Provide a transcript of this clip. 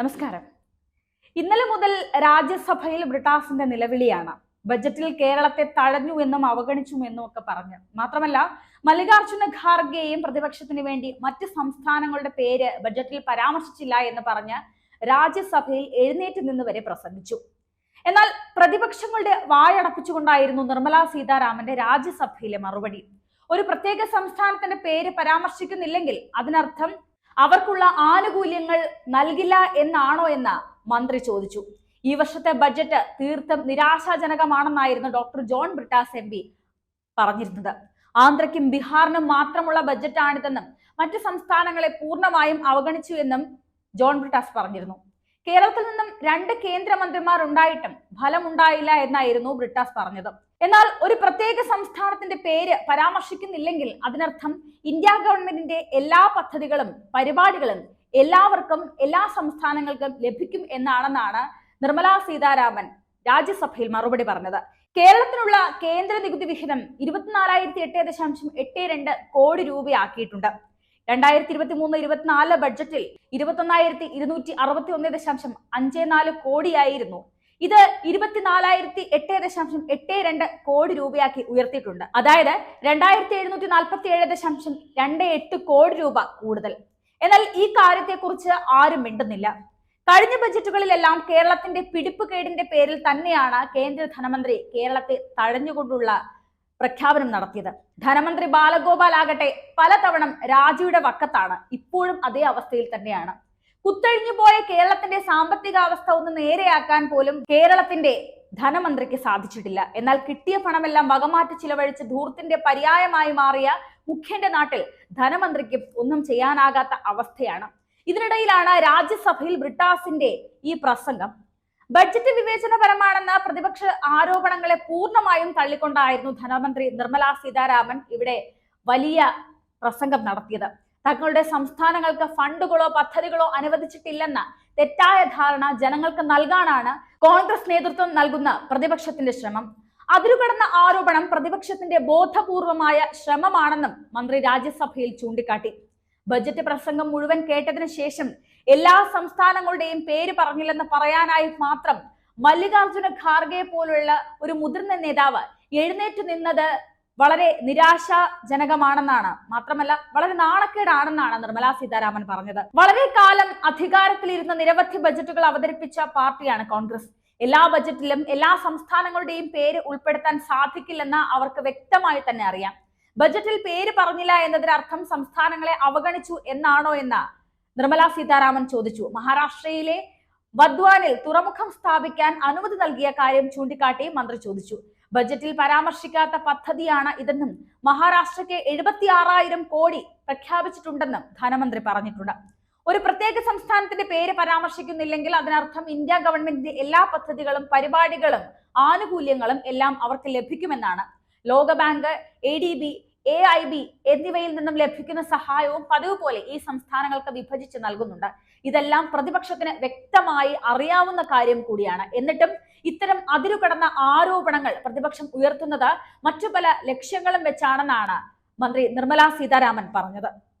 നമസ്കാരം. ഇന്നലെ മുതൽ രാജ്യസഭയിൽ ബ്രിട്ടാസിന്റെ നിലവിളിയാണ്. ബജറ്റിൽ കേരളത്തെ തഴഞ്ഞു എന്നും അവഗണിച്ചു എന്നും ഒക്കെ പറഞ്ഞ്. മാത്രമല്ല മല്ലികാർജുന ഖാർഗെയും പ്രതിപക്ഷത്തിന് വേണ്ടി മറ്റ് സംസ്ഥാനങ്ങളുടെ പേര് ബജറ്റിൽ പരാമർശിച്ചില്ല എന്ന് പറഞ്ഞ് രാജ്യസഭയിൽ എഴുന്നേറ്റ് നിന്ന് വരെ പ്രസംഗിച്ചു. എന്നാൽ പ്രതിപക്ഷങ്ങളുടെ വായടപ്പിച്ചുകൊണ്ടായിരുന്നു നിർമ്മല സീതാരാമന്റെ രാജ്യസഭയിലെ മറുപടി. ഒരു പ്രത്യേക സംസ്ഥാനത്തിന്റെ പേര് പരാമർശിക്കുന്നില്ലെങ്കിൽ അതിനർത്ഥം അവർക്കുള്ള ആനുകൂല്യങ്ങൾ നൽകില്ല എന്നാണോ എന്ന് മന്ത്രി ചോദിച്ചു. ഈ വർഷത്തെ ബജറ്റ് തീർത്തും നിരാശാജനകമാണെന്നായിരുന്നു ഡോക്ടർ ജോൺ ബ്രിട്ടാസ് എം പറഞ്ഞിരുന്നത്. ആന്ധ്രയ്ക്കും ബീഹാറിനും മാത്രമുള്ള ബജറ്റാണിതെന്നും മറ്റ് സംസ്ഥാനങ്ങളെ പൂർണമായും അവഗണിച്ചു എന്നും ജോൺ ബ്രിട്ടാസ് പറഞ്ഞിരുന്നു. കേരളത്തിൽ നിന്നും രണ്ട് കേന്ദ്രമന്ത്രിമാർ ഉണ്ടായിട്ടും ഫലമുണ്ടായില്ല എന്നായിരുന്നു ബ്രിട്ടാസ് പറഞ്ഞത്. എന്നാൽ ഒരു പ്രത്യേക സംസ്ഥാനത്തിന്റെ പേര് പരാമർശിക്കുന്നില്ലെങ്കിൽ അതിനർത്ഥം ഇന്ത്യ ഗവൺമെന്റിന്റെ എല്ലാ പദ്ധതികളും പരിപാടികളും എല്ലാവർക്കും എല്ലാ സംസ്ഥാനങ്ങൾക്കും ലഭിക്കും എന്നാണെന്നാണ് നിർമ്മലാ സീതാരാമൻ രാജ്യസഭയിൽ മറുപടി പറഞ്ഞത്. കേരളത്തിനുള്ള കേന്ദ്ര നികുതി വിഹിതം ഇരുപത്തിനാലായിരത്തി എട്ട് ദശാംശം എട്ട് രണ്ട് കോടി രൂപയാക്കിയിട്ടുണ്ട്. രണ്ടായിരത്തി ഇരുപത്തി മൂന്ന് ഇരുപത്തിനാല് ബഡ്ജറ്റിൽ ഇരുപത്തൊന്നായിരത്തി ഇരുന്നൂറ്റി അറുപത്തി ഒന്ന് ദശാംശം അഞ്ച് നാല് കോടിയായിരുന്നു. ഇത് ഇരുപത്തിനാലായിരത്തി എട്ട് ദശാംശം എട്ട് രണ്ട് കോടി രൂപയാക്കി ഉയർത്തിയിട്ടുണ്ട്. അതായത് രണ്ടായിരത്തി എഴുന്നൂറ്റി നാൽപ്പത്തി ഏഴ് ദശാംശം രണ്ട് എട്ട് കോടി രൂപ കൂടുതൽ. എന്നാൽ ഈ കാര്യത്തെക്കുറിച്ച് ആരും മിണ്ടുന്നില്ല. കഴിഞ്ഞ ബജറ്റുകളിലെല്ലാം കേരളത്തിന്റെ പിടിപ്പുകേടിന്റെ പേരിൽ തന്നെയാണ് കേന്ദ്ര ധനമന്ത്രി കേരളത്തെ തഴഞ്ഞുകൊണ്ടുള്ള പ്രഖ്യാപനം നടത്തിയത്. ധനമന്ത്രി ബാലഗോപാൽ ആകട്ടെ പലതവണ രാജിയുടെ വക്കത്താണ്. ഇപ്പോഴും അതേ അവസ്ഥയിൽ തന്നെയാണ്. കുത്തഴിഞ്ഞു പോയ കേരളത്തിന്റെ സാമ്പത്തിക അവസ്ഥ ഒന്ന് നേരെയാക്കാൻ പോലും കേരളത്തിന്റെ ധനമന്ത്രിക്ക് സാധിച്ചിട്ടില്ല. എന്നാൽ കിട്ടിയ പണമെല്ലാം വകമാറ്റി ചിലവഴിച്ച് ധൂർത്തിന്റെ പര്യായമായി മാറിയ മുഖ്യന്റെ നാട്ടിൽ ധനമന്ത്രിക്ക് ഒന്നും ചെയ്യാനാകാത്ത അവസ്ഥയാണ്. ഇതിനിടയിലാണ് രാജ്യസഭയിൽ ബ്രിട്ടാസിന്റെ ഈ പ്രസംഗം ബഡ്ജറ്റ് വിവേചനപരമാണെന്ന പ്രതിപക്ഷ ആരോപണങ്ങളെ പൂർണമായും തള്ളിക്കൊണ്ടായിരുന്നു ധനമന്ത്രി നിർമ്മല സീതാരാമൻ ഇവിടെ വലിയ പ്രസംഗം നടത്തിയത്. തങ്ങളുടെ സംസ്ഥാനങ്ങൾക്ക് ഫണ്ടുകളോ പദ്ധതികളോ അനുവദിച്ചിട്ടില്ലെന്ന തെറ്റായ ധാരണ ജനങ്ങൾക്ക് നൽകാനാണ് കോൺഗ്രസ് നേതൃത്വം നൽകുന്ന പ്രതിപക്ഷത്തിന്റെ ശ്രമം. അതിരുകടന്ന ആരോപണം പ്രതിപക്ഷത്തിന്റെ ബോധപൂർവമായ ശ്രമമാണെന്നും മന്ത്രി രാജ്യസഭയിൽ ചൂണ്ടിക്കാട്ടി. ബജറ്റ് പ്രസംഗം മുഴുവൻ കേട്ടതിന് ശേഷം എല്ലാ സംസ്ഥാനങ്ങളുടെയും പേര് പറഞ്ഞില്ലെന്ന് പറയാനായി മാത്രം മല്ലികാർജുന ഖാർഗെ പോലുള്ള ഒരു മുതിർന്ന നേതാവ് എഴുന്നേറ്റ് നിന്നത് വളരെ നിരാശാജനകമാണെന്നാണ്. മാത്രമല്ല വളരെ നാണക്കേടാണെന്നാണ് നിർമ്മല സീതാരാമൻ പറഞ്ഞത്. വളരെ കാലം അധികാരത്തിലിരുന്ന നിരവധി ബജറ്റുകൾ അവതരിപ്പിച്ച പാർട്ടിയാണ് കോൺഗ്രസ്. എല്ലാ ബജറ്റിലും എല്ലാ സംസ്ഥാനങ്ങളുടെയും പേര് ഉൾപ്പെടുത്താൻ സാധിക്കില്ലെന്ന് അവർക്ക് വ്യക്തമായി തന്നെ അറിയാം. ബജറ്റിൽ പേര് പറഞ്ഞില്ല എന്നതിനർത്ഥം സംസ്ഥാനങ്ങളെ അവഗണിച്ചു എന്നാണോ എന്ന് നിർമ്മല സീതാരാമൻ ചോദിച്ചു. മഹാരാഷ്ട്രയിലെ വദ്വാനിൽ തുറമുഖം സ്ഥാപിക്കാൻ അനുമതി നൽകിയ കാര്യം ചൂണ്ടിക്കാട്ടി മന്ത്രി ചോദിച്ചു. ബജറ്റിൽ പരാമർശിക്കാത്ത പദ്ധതിയാണ് ഇതെന്നും മഹാരാഷ്ട്രയ്ക്ക് എഴുപത്തി ആറായിരം കോടി പ്രഖ്യാപിച്ചിട്ടുണ്ടെന്നും ധനമന്ത്രി പറഞ്ഞിട്ടുണ്ട്. ഒരു പ്രത്യേക സംസ്ഥാനത്തിന്റെ പേര് പരാമർശിക്കുന്നില്ലെങ്കിൽ അതിനർത്ഥം ഇന്ത്യ ഗവൺമെന്റിന്റെ എല്ലാ പദ്ധതികളും പരിപാടികളും ആനുകൂല്യങ്ങളും എല്ലാം അവർക്ക് ലഭിക്കുമെന്നാണ് ലോകബാങ്ക് A D B A I B എന്നിവയിൽ നിന്നും ലഭിക്കുന്ന സഹായവും പതിവ് പോലെ ഈ സംസ്ഥാനങ്ങൾക്ക് വിഭജിച്ച് നൽകുന്നുണ്ട്. ഇതെല്ലാം പ്രതിപക്ഷത്തിന് വ്യക്തമായി അറിയാവുന്ന കാര്യം കൂടിയാണ്. എന്നിട്ടും ഇത്തരം അതിരുകടന്ന ആരോപണങ്ങൾ പ്രതിപക്ഷം ഉയർത്തുന്നത് മറ്റു പല ലക്ഷ്യങ്ങളും വെച്ചാണെന്നാണ് മന്ത്രി നിർമ്മലാ സീതാരാമൻ പറഞ്ഞത്.